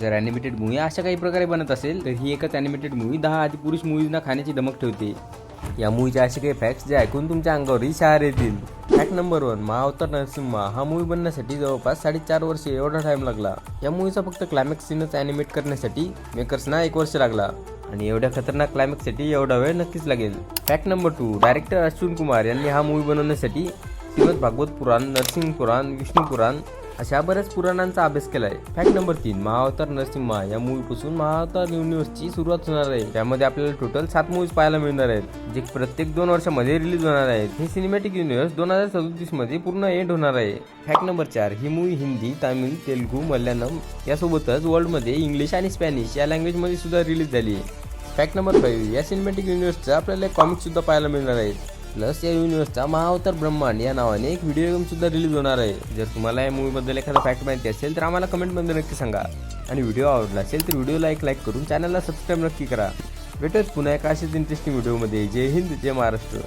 जर animated movie अशा काही प्रकारे बनत असेल तर ही एकच ॲनिमेटेड मूवी दहा आधी पुरुष मूवीजना खाण्याची धमक ठेवते. या मूवीचे असे काही फॅक्ट्स जे ऐकून तुमच्या अंगावरही शहर येतील. Fact number one Mahavatar Narasimha हा मूवी बनण्यासाठी जवळपास साडेचार वर्ष एवढा टाइम लागला. या मूवीचा फक्त क्लायमॅक्स सीनच ॲनिमेट करण्यासाठी मेकर्सना एक वर्ष लागला. आणि एवढ्या खतरनाक क्लायमॅक्ससाठी एवढा वेळ नक्कीच लागेल. Fact number two director Ashwin Kumar यांनी हा मूवी बनवण्यासाठी श्रीमद भागवत पुराण नरसिंह पुराण विष्णू पुराण अशा बऱ्याच पुराणांचा अभ्यास केलाय. फॅक्ट नंबर तीन महाअवतार नरसिंहा. या मूवीपासून महाअवतार युनिव्हर्सची सुरुवात होणार आहे. त्यामध्ये आपल्याला टोटल सात मूवीज पाहायला मिळणार आहेत जे प्रत्येक दोन वर्षामध्ये रिलीज होणार आहेत. हे सिनेमॅटिक युनिव्हर्स दोन हजार सदोतीसमध्ये पूर्ण एंड होणार आहे. फॅक्ट नंबर चार ही मूवी हिंदी तामिळ तेलुगू मल्याळम यासोबतच वर्ल्डमध्ये इंग्लिश आणि स्पॅनिश या लँग्वेजमध्ये सुद्धा रिलीज झाली आहे. फॅक्ट नंबर फाईव्ह या सिनेमॅटिक युनिव्हर्सचा आपल्याला कॉमिक सुद्धा पाहायला मिळणार आहे. प्लस या युनिव्हर्सचा महाअवतार ब्रह्मांड या नावाने एक व्हिडिओ गेम सुद्धा रिलीज होणार आहे. जर तुम्हाला या मूवीबद्दल एखादा फॅक्ट माहिती असेल तर आम्हाला कमेंटमध्ये नक्की सांगा. आणि व्हिडिओ आवडला असेल तर व्हिडिओला एक लाईक करून चॅनलला सबस्क्राईब नक्की करा. भेटत पुन्हा एका अशाच इंटरेस्टिंग व्हिडिओमध्ये जय हिंद जय महाराष्ट्र.